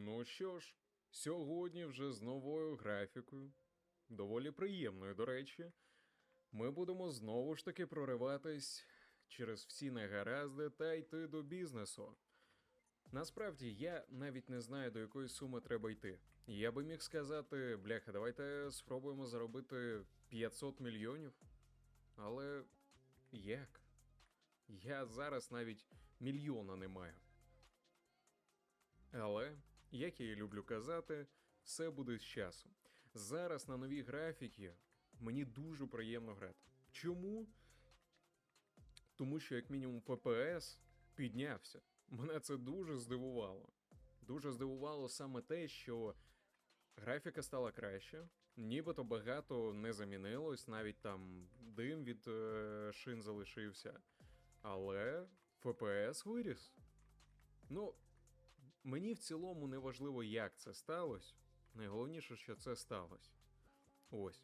Ну що ж, сьогодні вже з новою графікою, доволі приємною, до речі, ми будемо знову ж таки прориватись через всі негаразди та йти до бізнесу. Насправді я навіть не знаю, до якої суми треба йти. Я би міг сказати, бляха, давайте спробуємо заробити 500 мільйонів. Але як? Я зараз навіть мільйона не маю. Але, як я і люблю казати, все буде з часом. Зараз на новій графіки мені дуже приємно грати. Чому? Тому що, як мінімум, ФПС піднявся. Мене це дуже здивувало. Дуже здивувало саме те, що графіка стала краще, нібито багато не замінилось, навіть там дим від е, шин залишився. Але ФПС виріс. Ну, Мені в цілому не важливо, як це сталося. Найголовніше, що це сталося. Ось.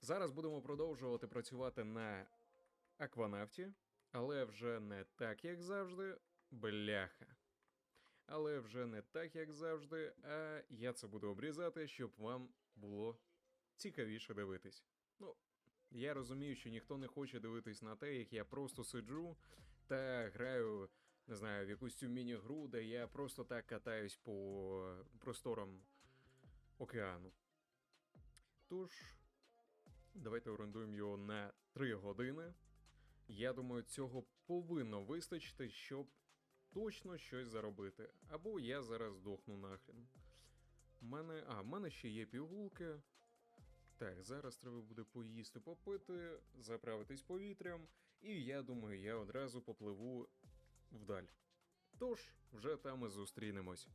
Зараз будемо продовжувати працювати на акванавті, але вже не так, як завжди. Бляха. Але вже не так, як завжди, а я це буду обрізати, щоб вам було цікавіше дивитись. Ну, я розумію, що ніхто не хоче дивитись на те, як я просто сиджу та граю не знаю, в якусь цю міні-гру, де я просто так катаюсь по просторам океану. Тож, давайте орендуємо його на 3 години. Я думаю, цього повинно вистачити, щоб точно щось заробити. Або я зараз здохну нахрен. У мене. А, в мене ще є пігулки. Так, зараз треба буде поїсти, попити, заправитись повітрям, і я думаю, я одразу попливу вдаль. Тож, вже там і зустрінемось.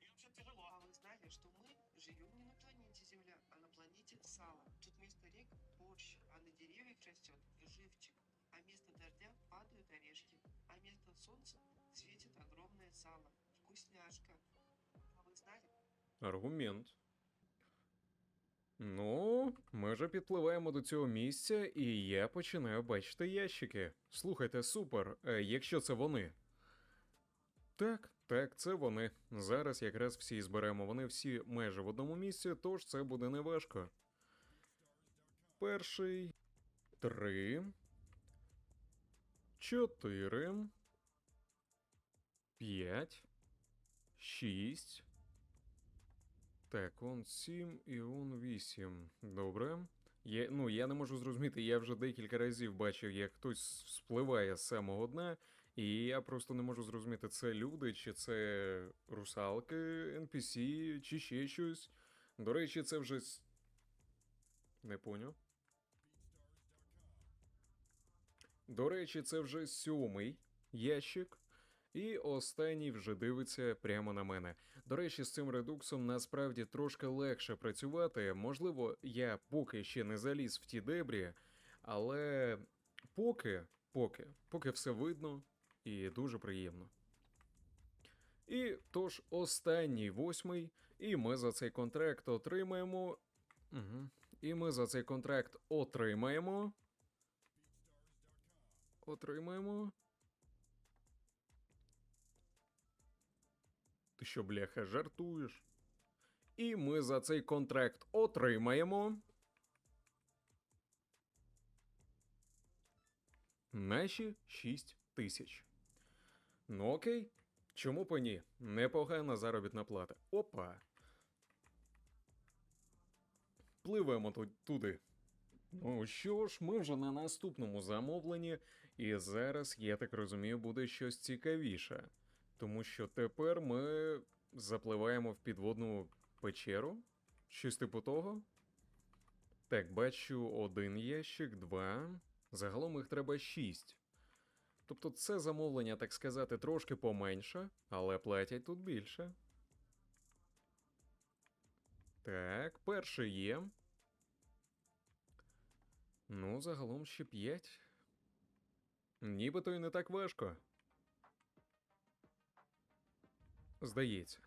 И вообще тяжело. А вы знали, что мы живем не на планете Земля, а на планете Сала. Тут вместо рек борщ, а на деревьях растет живчик. А вместо дождя падают орешки. А вместо солнца светит огромное сало. Вкусняшка. А вы знали? Аргумент. Ну, ми вже підпливаємо до цього місця, і я починаю бачити ящики. Слухайте, супер, е, якщо це вони. Так, так, це вони. Зараз якраз всі зберемо. Вони всі майже в одному місці, тож це буде неважко. Перший. Три. Чотири. П'ять. Шість. Так, он 7 і он 8. Добре. Я, ну, я не можу зрозуміти, я вже декілька разів бачив, як хтось спливає з самого дна, і я просто не можу зрозуміти, це люди, чи це русалки, NPC, чи ще щось. До речі, це вже. Не поняв. До речі, це вже сьомий ящик. І останній вже дивиться прямо на мене. До речі, з цим редуксом насправді трошки легше працювати. Можливо, я поки ще не заліз в ті дебрі, але поки, поки, поки все видно і дуже приємно. І тож останній восьмий, і ми за цей контракт отримаємо. Угу. І ми за цей контракт отримаємо. Отримаємо. Ти що, бляха, жартуєш? І ми за цей контракт отримаємо. Наші 6 тисяч. Ну окей. Чому б ні? Непогана заробітна плата. Опа. Пливемо туди. Ну що ж, ми вже на наступному замовленні, і зараз, я так розумію, буде щось цікавіше. Тому що тепер ми запливаємо в підводну печеру. Щось типу того. Так, бачу один ящик, два. Загалом їх треба шість. Тобто це замовлення, так сказати, трошки поменше, але платять тут більше. Так, перший є. Ну, загалом ще п'ять. Нібито і не так важко. Здається.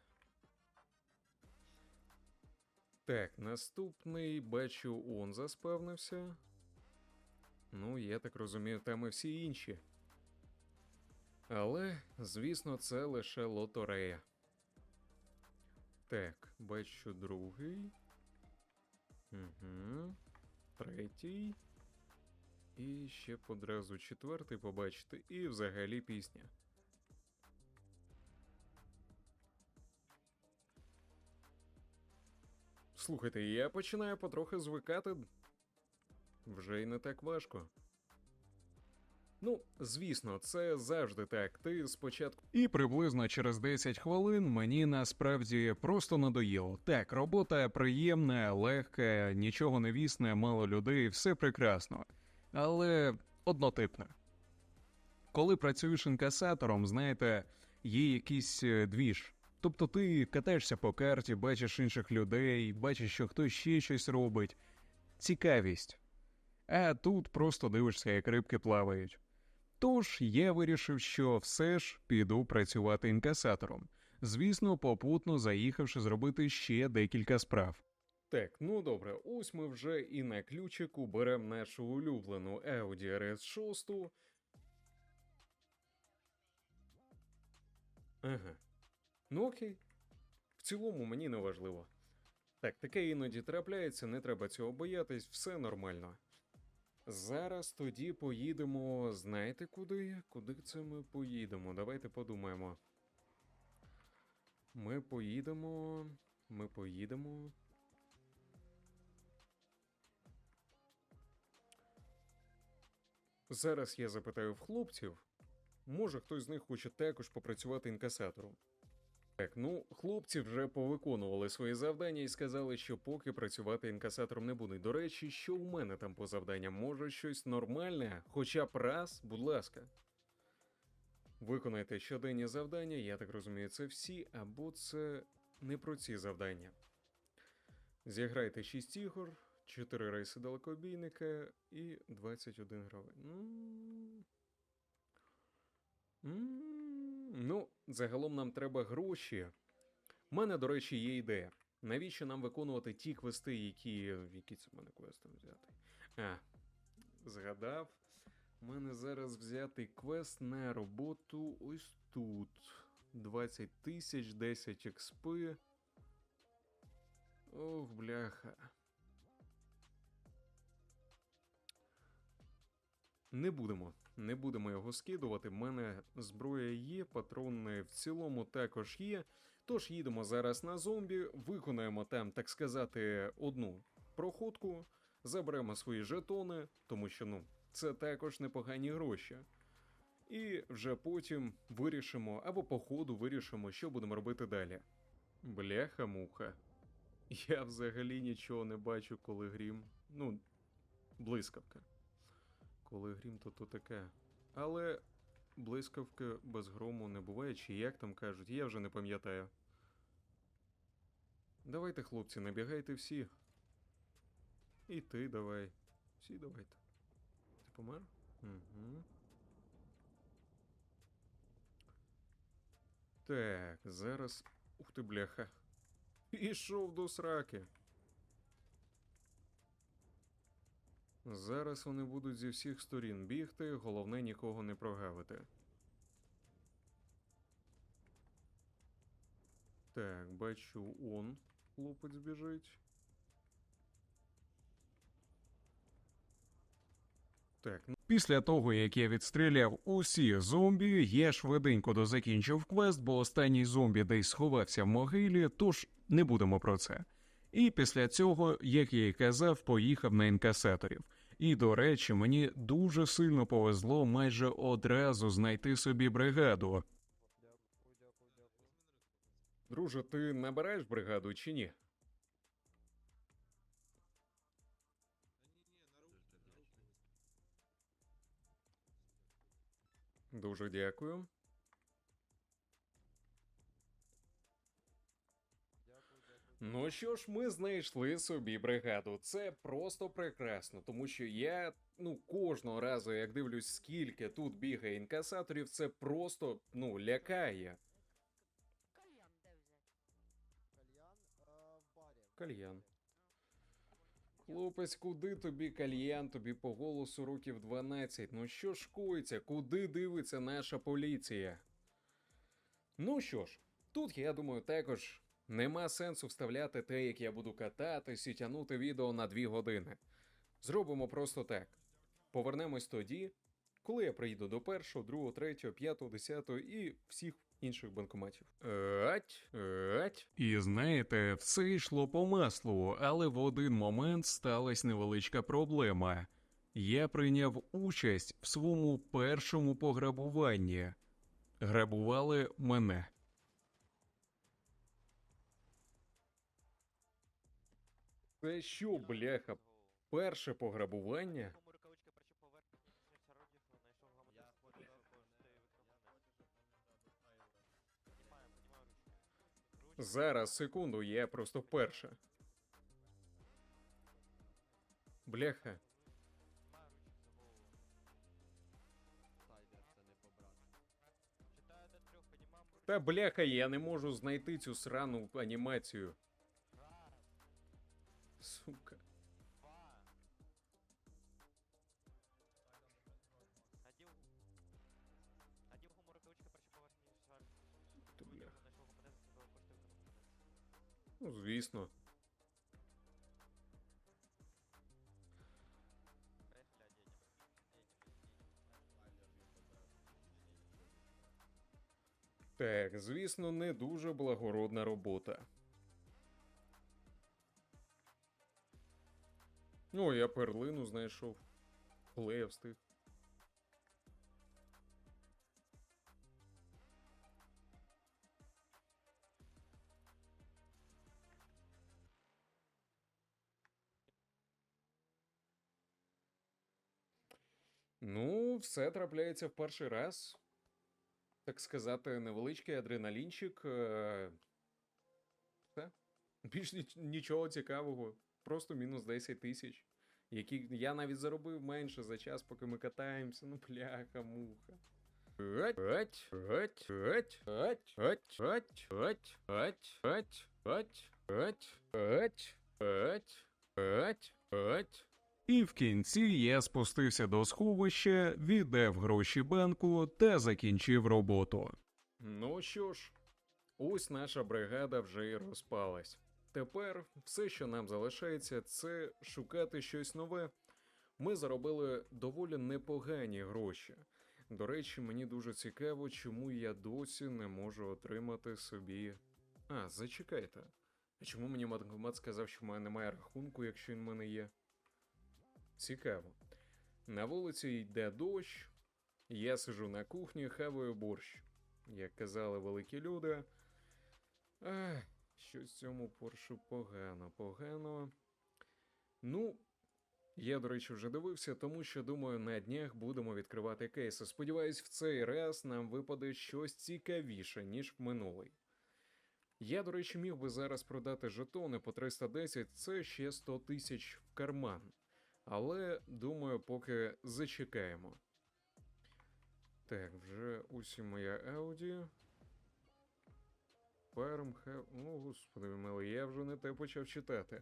Так, наступний бачу, он заспевнився. Ну, я так розумію, там і всі інші. Але, звісно, це лише лотерея. Так, бачу другий. Угу. Третій. І ще б одразу четвертий побачити. І взагалі пісня. Слухайте, я починаю потрохи звикати. Вже й не так важко. Ну, звісно, це завжди так. Ти спочатку. І приблизно через 10 хвилин мені насправді просто надоїло. Так, робота приємна, легка, нічого не вісне, мало людей, все прекрасно. Але однотипно. Коли працюєш інкасатором, знаєте, є якийсь е, двіж. Тобто ти катаєшся по карті, бачиш інших людей, бачиш, що хтось ще щось робить. Цікавість. А тут просто дивишся, як рибки плавають. Тож я вирішив, що все ж піду працювати інкасатором. Звісно, попутно заїхавши зробити ще декілька справ. Так, ну добре, ось ми вже і на ключику беремо нашу улюблену Audi RS6. Ага. Ну окей. В цілому мені не важливо. Так, таке іноді трапляється, не треба цього боятись, все нормально. Зараз тоді поїдемо. Знаєте куди? Куди це ми поїдемо? Давайте подумаємо. Ми поїдемо. Ми поїдемо. Зараз я запитаю в хлопців. Може, хтось з них хоче також попрацювати інкасатором. Так, ну, хлопці вже повиконували свої завдання і сказали, що поки працювати інкасатором не будуть. До речі, що у мене там по завданням? Може щось нормальне? Хоча б раз, будь ласка. Виконайте щоденні завдання, я так розумію, це всі, або це не про ці завдання. Зіграйте 6 ігор, 4 рейси далекобійника і 21 гравець. Ну. Ну, загалом нам треба гроші. У мене, до речі, є ідея. Навіщо нам виконувати ті квести, які. Які це в мене квести взяти? А, згадав. У мене зараз взятий квест на роботу ось тут. 20 тисяч, 10 експи. Ох, бляха. Не будемо. Не будемо його скидувати. В мене зброя є, патрони в цілому також є. Тож їдемо зараз на зомбі, виконаємо там, так сказати, одну проходку, заберемо свої жетони, тому що ну, це також непогані гроші. І вже потім вирішимо, або по ходу вирішимо, що будемо робити далі. Бляха-муха. Я взагалі нічого не бачу, коли грім. Ну, блискавка. Коли грім, то то таке. Але блискавки без грому не буває, чи як там кажуть, я вже не пам'ятаю. Давайте, хлопці, набігайте всі. І ти давай. Всі давайте. Ти помер? Угу. Так, зараз. Ух ти, бляха. Пішов до сраки. Зараз вони будуть зі всіх сторін бігти, головне нікого не прогавити. Так, бачу, он хлопець біжить. Так, ну. Після того, як я відстріляв усі зомбі, я швиденько дозакінчив квест, бо останній зомбі десь сховався в могилі, тож не будемо про це. І після цього, як я й казав, поїхав на інкасаторів. І, до речі, мені дуже сильно повезло майже одразу знайти собі бригаду. Друже, ти набираєш бригаду чи ні? Дуже дякую. Ну що ж, ми знайшли собі бригаду. Це просто прекрасно, тому що я ну кожного разу, як дивлюсь, скільки тут бігає інкасаторів, це просто ну лякає. Кальян де взяти? Кальян в барі. Кальян. Хлопець, куди тобі кальян, тобі по голосу років 12. Ну що ж куди дивиться наша поліція? Ну що ж, тут я думаю, також Нема сенсу вставляти те, як я буду кататись і тягнути відео на дві години. Зробимо просто так. Повернемось тоді, коли я приїду до першого, другого, третього, п'ятого, десятого і всіх інших банкоматів. Ать, ать. І знаєте, все йшло по маслу, але в один момент сталася невеличка проблема. Я прийняв участь в своєму першому пограбуванні. Грабували мене. Це що, бляха, перше пограбування? Зараз, секунду, я просто перша. Бляха. Та бляха, я не можу знайти цю срану анімацію. Сука. Наділ. Наділ гумор рукавичка прощупувати ніж шар. Ну, звісно. Так, звісно, не дуже благородна робота. Ну, я перлину знайшов. Клея встиг. Ну, все трапляється в перший раз. Так сказати, невеличкий адреналінчик. е, Все. Більш нічого цікавого просто мінус 10 тисяч, які я навіть заробив менше за час, поки ми катаємося. Ну, бляха, муха. І в кінці я спустився до сховища, віддав гроші банку та закінчив роботу. Ну що ж, ось наша бригада вже і розпалась. Тепер все, що нам залишається, це шукати щось нове. Ми заробили доволі непогані гроші. До речі, мені дуже цікаво, чому я досі не можу отримати собі. А, зачекайте. А чому мені банкомат сказав, що в мене немає рахунку, якщо він в мене є? Цікаво. На вулиці йде дощ, я сижу на кухні, хаваю борщ. Як казали великі люди. Ах, щось цьому борщу погано, погано. Ну, я, до речі, вже дивився, тому що думаю, на днях будемо відкривати кейси. Сподіваюсь, в цей раз нам випаде щось цікавіше, ніж в минулий. Я, до речі, міг би зараз продати жетони по 310, це ще 100 тисяч в карман. Але думаю, поки зачекаємо. Так, вже усі моя Ауді. Перм, хев. Ну, господи, милий, я вже не те почав читати.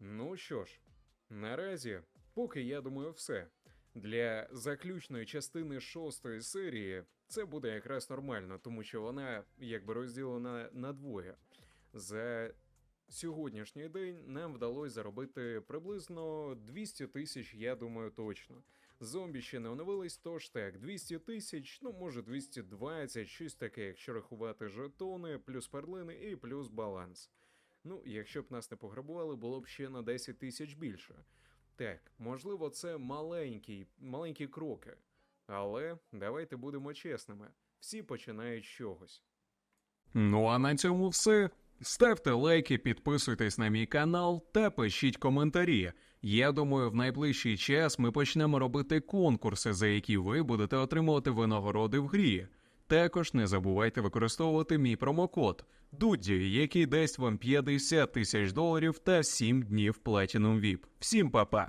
Ну що ж, наразі, поки я думаю, все. Для заключної частини шостої серії це буде якраз нормально, тому що вона якби розділена на двоє. За сьогоднішній день нам вдалося заробити приблизно 200 тисяч, я думаю, точно. Зомбі ще не оновились, тож так, 200 тисяч, ну може 220, щось таке, якщо рахувати жетони, плюс перлини і плюс баланс. Ну, якщо б нас не пограбували, було б ще на 10 тисяч більше. Так, можливо, це маленькі, маленькі кроки. Але давайте будемо чесними. Всі починають з чогось. Ну а на цьому все. Ставте лайки, підписуйтесь на мій канал та пишіть коментарі. Я думаю, в найближчий час ми почнемо робити конкурси, за які ви будете отримувати винагороди в грі. Також не забувайте використовувати мій промокод Дудді, який дасть вам 50 тисяч доларів та 7 днів Platinum VIP. Всім па-па!